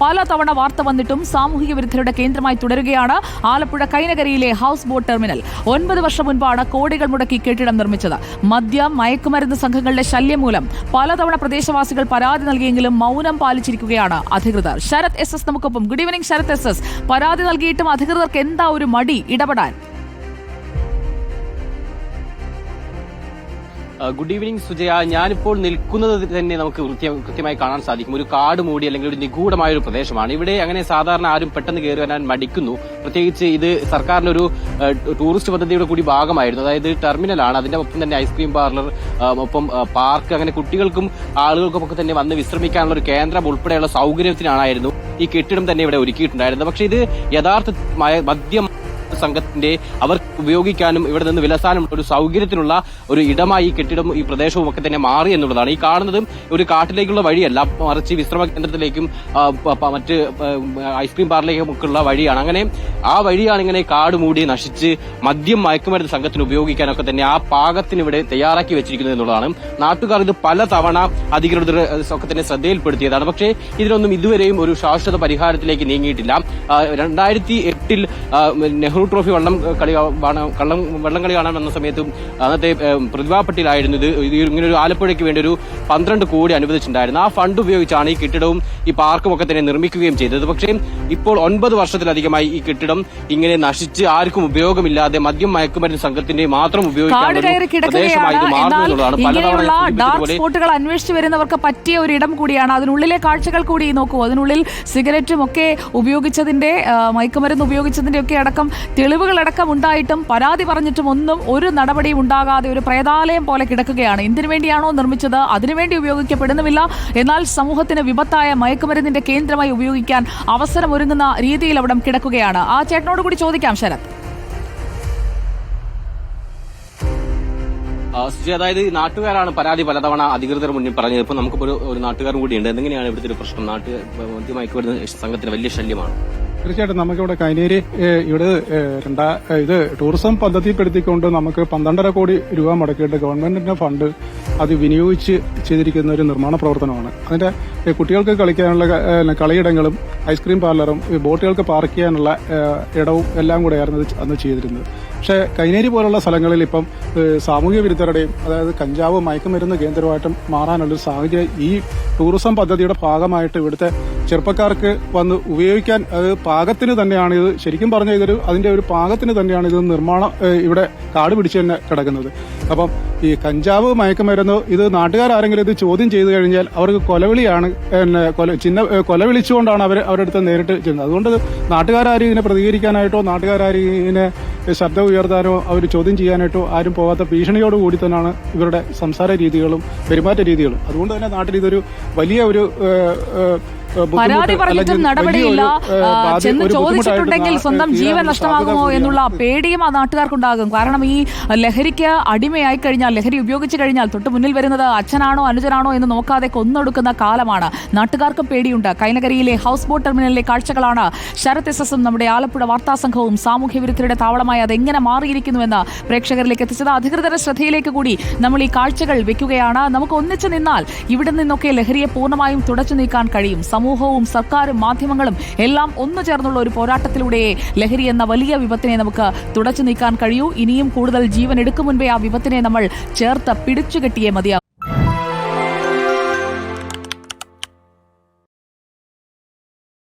പലതവണ വാർത്ത വന്നിട്ടും സാമൂഹിക വിരുദ്ധരുടെ കേന്ദ്രമായി തുടരുകയാണ് ആലപ്പുഴ കൈനകരിയിലെ ഹൗസ് ബോട്ട് ടെർമിനൽ. ഒൻപത് വർഷം മുൻപാണ് കോടികൾ മുടക്കി കെട്ടിടം നിർമ്മിച്ചത്. മദ്യം മയക്കുമരുന്ന് സംഘങ്ങളുടെ ശല്യം മൂലം പലതവണ പ്രദേശവാസികൾ പരാതി നൽകിയെങ്കിലും മൗനം പാലിച്ചിരിക്കുകയാണ് അധികൃതർ. ശരത് എസ് എസ് നമുക്കൊപ്പം. Good evening Sarath S S. പരാതി നൽകിയിട്ടും അധികൃതർക്ക് എന്താ ഒരു മടി? ഇടപെടാൻ. Good evening Sujaya. ഞാനിപ്പോൾ നിൽക്കുന്നത് തന്നെ നമുക്ക് കൃത്യം കൃത്യമായി കാണാൻ സാധിക്കും. ഒരു കാട് മൂടി അല്ലെങ്കിൽ ഒരു നിഗൂഢമായ ഒരു പ്രദേശമാണ്. ഇവിടെ അങ്ങനെ സാധാരണ ആരും പെട്ടെന്ന് കയറി വരാൻ മടിക്കുന്നു. പ്രത്യേകിച്ച് ഇത് സർക്കാരിന്റെ ഒരു ടൂറിസ്റ്റ് പദ്ധതിയുടെ കൂടി ഭാഗമായിരുന്നു. അതായത് ടെർമിനലാണ്. അതിന്റെ ഒപ്പം തന്നെ ഐസ്ക്രീം പാർലർ ഒപ്പം പാർക്ക്. അങ്ങനെ കുട്ടികൾക്കും ആളുകൾക്കും ഒക്കെ തന്നെ വന്ന് വിശ്രമിക്കാനുള്ള ഒരു കേന്ദ്രം ഉൾപ്പെടെയുള്ള സൗകര്യത്തിനാണായിരുന്നു ഈ കെട്ടിടം തന്നെ ഇവിടെ ഒരുക്കിയിട്ടുണ്ടായിരുന്നത്. പക്ഷേ ഇത് യഥാർത്ഥ മയ- മദ്യം സംഘത്തിന്റെ അവർ ഉപയോഗിക്കാനും ഇവിടെ നിന്ന് വിലസാനും ഒരു സൗകര്യത്തിനുള്ള ഒരു ഇടമായി ഈ കെട്ടിടം ഈ പ്രദേശവും ഒക്കെ തന്നെ മാറി എന്നുള്ളതാണ്. ഈ കാണുന്നതും ഒരു കാട്ടിലേക്കുള്ള വഴിയല്ല മറിച്ച് വിശ്രമ കേന്ദ്രത്തിലേക്കും മറ്റ് ഐസ്ക്രീം പാർലേക്കും ഒക്കെ ഉള്ള വഴിയാണ്. അങ്ങനെ ആ വഴിയാണ് ഇങ്ങനെ കാട് മൂടി നശിച്ച് മദ്യം മയക്കുമരുന്ന് സംഘത്തിന് ഉപയോഗിക്കാനൊക്കെ തന്നെ ആ പാകത്തിന് ഇവിടെ തയ്യാറാക്കി വെച്ചിരിക്കുന്നത് എന്നുള്ളതാണ്. നാട്ടുകാർ ഇത് പല തവണ അധികൃതർ ഒക്കെ തന്നെ ശ്രദ്ധയിൽപ്പെടുത്തിയതാണ്. പക്ഷേ ഇതിനൊന്നും ഇതുവരെയും ഒരു ശാശ്വത പരിഹാരത്തിലേക്ക് നീങ്ങിയിട്ടില്ല. രണ്ടായിരത്തി എട്ടിൽ ആ, നെഹ്റു ട്രോഫി വള്ളം കളി കള്ളം വള്ളം കളി കാണാൻ വന്ന സമയത്തും അന്നത്തെ പ്രതിഭാ പട്ടേലായിരുന്നു ഇത് ഇങ്ങനെ ഒരു ആലപ്പുഴയ്ക്ക് വേണ്ടി ഒരു പന്ത്രണ്ട് കോടി അനുവദിച്ചിട്ടുണ്ടായിരുന്നു. ആ ഫണ്ട് ഉപയോഗിച്ചാണ് ഈ കെട്ടിടവും ഈ പാർക്കും ഒക്കെ തന്നെ നിർമ്മിക്കുകയും ചെയ്തത്. പക്ഷേ ഇപ്പോൾ ഒൻപത് വർഷത്തിലധികമായി ഈ കെട്ടിടം ഇങ്ങനെ നശിച്ച് ആർക്കും ഉപയോഗമില്ലാതെ മദ്യം മയക്കുമരുന്ന് സംഘത്തിന്റെ മാത്രം സ്പോട്ടുകൾ അന്വേഷിച്ചു വരുന്നവർക്ക് പറ്റിയ ഒരു ഇടം കൂടിയാണ്. അതിനുള്ളിലെ കാഴ്ചകൾ കൂടി നോക്കൂ. അതിനുള്ളിൽ സിഗരറ്റും ഒക്കെ ഉപയോഗിച്ചതിന്റെ മയക്കുമരുന്ന് ഉപയോഗിച്ചതിന്റെ ഒക്കെ അടക്കം തെളിവുകളടക്കം ഉണ്ടായിട്ടും പരാതി പറഞ്ഞിട്ടും ഒന്നും ഒരു നടപടിയും ഉണ്ടാകാതെ ഒരു പ്രേതാലയം പോലെ കിടക്കുകയാണ്. എന്തിനു വേണ്ടിയാണോ നിർമ്മിച്ചത്? അതിനുവേണ്ടി ഉപയോഗിക്കപ്പെടുന്നുമില്ല എന്നാൽ സമൂഹത്തിന് വിപത്തായ മയക്കുമരുന്നിന്റെ കേന്ദ്രമായി ഉപയോഗിക്കാൻ അവസരം ഒരുങ്ങുന്ന രീതിയിൽ അവിടം കിടക്കുകയാണ്. ആ ചേട്ടനോട് കൂടി ചോദിക്കാം ശരത്. സുജി, അതായത് നാട്ടുകാരാണ് പരാതി പലതവണ അധികൃതർ മുന്നിൽ പറഞ്ഞത്. ഇപ്പൊ നമുക്കിപ്പോ ഒരു നാട്ടുകാരും കൂടി ഉണ്ട് എന്തെങ്ങനെയാണ് ഇവിടുത്തെ ഒരു പ്രശ്നം? നാട്ടു മയക്കുമരുന്ന് സംഘത്തിന് വലിയ ശല്യമാണ്. തീർച്ചയായിട്ടും നമുക്കിവിടെ കൈനേരി ഇവിടെ രണ്ടാ ഇത് ടൂറിസം പദ്ധതിപ്പെടുത്തിക്കൊണ്ട് നമുക്ക് പന്ത്രണ്ടര കോടി രൂപ മുടക്കിയിട്ട് ഗവൺമെന്റിന്റെ ഫണ്ട് അത് വിനിയോഗിച്ച് ചെയ്തിരിക്കുന്ന ഒരു നിർമ്മാണ പ്രവർത്തനമാണ്. അതിന്റെ കുട്ടികൾക്ക് കളിക്കാനുള്ള കളിയിടങ്ങളും ഐസ്ക്രീം പാർലറും ബോട്ടുകൾക്ക് പാർക്ക് ചെയ്യാനുള്ള ഇടവും എല്ലാം കൂടെയായിരുന്നു അന്ന് ചെയ്തിരുന്നത്. പക്ഷേ കൈനേരി പോലുള്ള സ്ഥലങ്ങളിൽ ഇപ്പം സാമൂഹ്യ വിരുദ്ധരുടെയും അതായത് കഞ്ചാവ് മയക്കുമരുന്ന് കേന്ദ്രമായിട്ടും മാറാനുള്ളൊരു സാഹചര്യം ഈ ടൂറിസം പദ്ധതിയുടെ ഭാഗമായിട്ട് ഇവിടുത്തെ ചെറുപ്പക്കാർക്ക് വന്ന് ഉപയോഗിക്കാൻ അത് പാകത്തിന് തന്നെയാണ് ഇത് ശരിക്കും പറഞ്ഞ ഇതൊരു അതിന്റെ ഒരു പാകത്തിന് തന്നെയാണ് ഇത് നിർമ്മാണം ഇവിടെ കാട് പിടിച്ച് തന്നെ കിടക്കുന്നത്. അപ്പം ഈ കഞ്ചാവ് മയക്കുമരുന്ന് ഇത് നാട്ടുകാരാരെങ്കിലും ഇത് ചോദ്യം ചെയ്തു കഴിഞ്ഞാൽ അവർക്ക് കൊലവിളിയാണ് പിന്നെ കൊല കൊലവിളിച്ചുകൊണ്ടാണ് കൊല വിളിച്ചുകൊണ്ടാണ് അവർ അവരുടെ അടുത്ത് നേരിട്ട് ചെയ്യുന്നത് അതുകൊണ്ട് നാട്ടുകാരും ഇതിനെ പ്രതികരിക്കാനായിട്ടോ നാട്ടുകാരും ഇതിനെ ശബ്ദം ഉയർത്താനോ അവർ ചോദ്യം ചെയ്യാനായിട്ടോ ആരും പോകാത്ത ഭീഷണിയോട് കൂടി തന്നെയാണ് ഇവരുടെ സംസാര രീതികളും പെരുമാറ്റ രീതികളും. അതുകൊണ്ട് തന്നെ നാട്ടിൽ ഇതൊരു വലിയ ഒരു പരാതി പറഞ്ഞിട്ടും നടപടിയില്ല. ചെന്ന് ചോദിച്ചിട്ടുണ്ടെങ്കിൽ സ്വന്തം ജീവൻ നഷ്ടമാകുമോ എന്നുള്ള പേടിയും ആ നാട്ടുകാർക്കുണ്ടാകും. കാരണം ഈ ലഹരിക്ക് അടിമയായി കഴിഞ്ഞാൽ ലഹരി ഉപയോഗിച്ചു കഴിഞ്ഞാൽ തൊട്ട് മുന്നിൽ വരുന്നത് അച്ഛനാണോ അനുജനാണോ എന്ന് നോക്കാതെ കൊന്നൊടുക്കുന്ന കാലമാണ്. നാട്ടുകാർക്കും പേടിയുണ്ട്. കൈനകരിയിലെ ഹൗസ് ബോട്ട് ടെർമിനലിലെ കാഴ്ചകളാണ്. ശരത് എസ് എസും നമ്മുടെ ആലപ്പുഴ വാർത്താ സംഘവും സാമൂഹ്യ വിരുദ്ധരുടെ താവളമായി അതെങ്ങനെ മാറിയിരിക്കുന്നുവെന്ന് പ്രേക്ഷകരിലേക്ക് എത്തിച്ചത് അധികൃതരുടെ ശ്രദ്ധയിലേക്ക് കൂടി നമ്മൾ ഈ കാഴ്ചകൾ വെക്കുകയാണ്. നമുക്ക് ഒന്നിച്ചു നിന്നാൽ ഇവിടെ നിന്നൊക്കെ ലഹരിയെ പൂർണമായും തുടച്ചു നീക്കാൻ കഴിയും. സമൂഹവും സർക്കാരും മാധ്യമങ്ങളും എല്ലാം ഒന്നു ചേർന്നുള്ള ഒരു പോരാട്ടത്തിലൂടെ ലഹരി എന്ന വലിയ വിപത്തിനെ നമുക്ക് തുടച്ചു നീക്കാൻ കഴിയൂ. ഇനിയും കൂടുതൽ ജീവൻ എടുക്കും മുൻപേ ആ വിപത്തിനെ നമ്മൾ ചേർത്ത് പിടിച്ചുകെട്ടിയേ മതിയാവും.